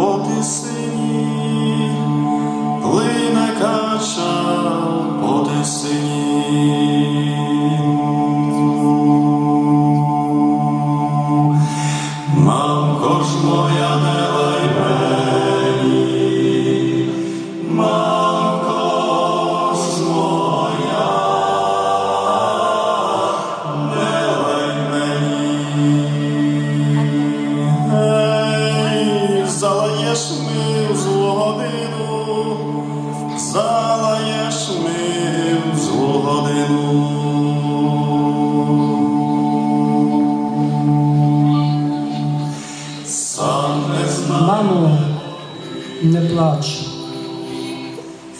по тисині, плине кача по тисині. Мамко ж моя даєш ми в злу годину. Сам не знаю. Мамо, не плачу,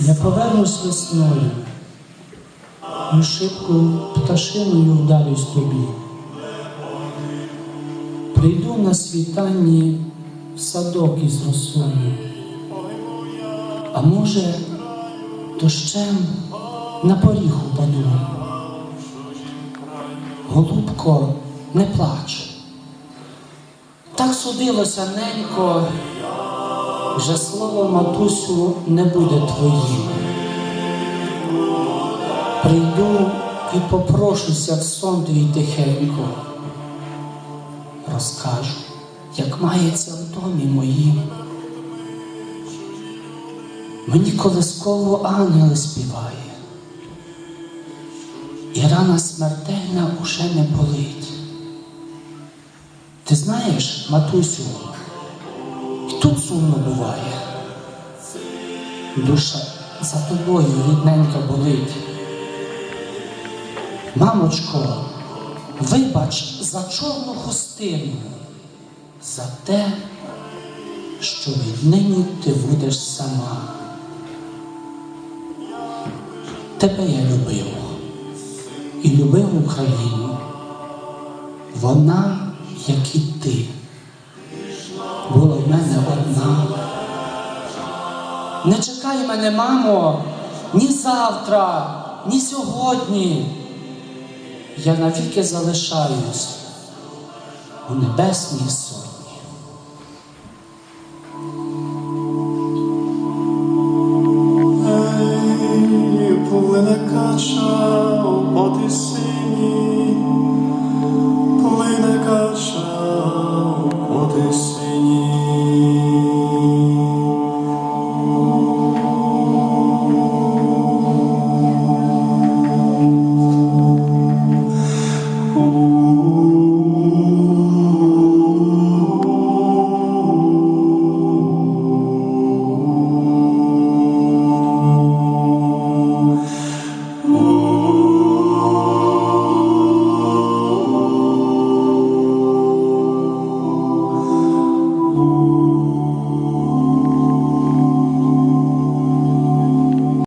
я повернусь весною, і шибку пташиною вдарюсь тобі. Прийду на світанні в садок із росою, а може дощем на поріг упаду. Голубко, не плач. Так судилося ненько, вже слово матусю не буде твоїм. Прийду і попрошуся в сон твій тихенько. Розкажу, як мається в домі моїм. Мені колисково ангел співає, і рана смертельна уже не болить. Ти знаєш, матусю, і тут сумно буває. Душа за тобою рідненька болить. Мамочко, вибач за чорну хустину, за те, що віднині ти будеш сама. Тебе я любив і любив Україну. Вона, як і ти, була в мене одна. Не чекай мене, мамо, ні завтра, ні сьогодні. Я навіки залишаюсь у небесній сотні. Ooh.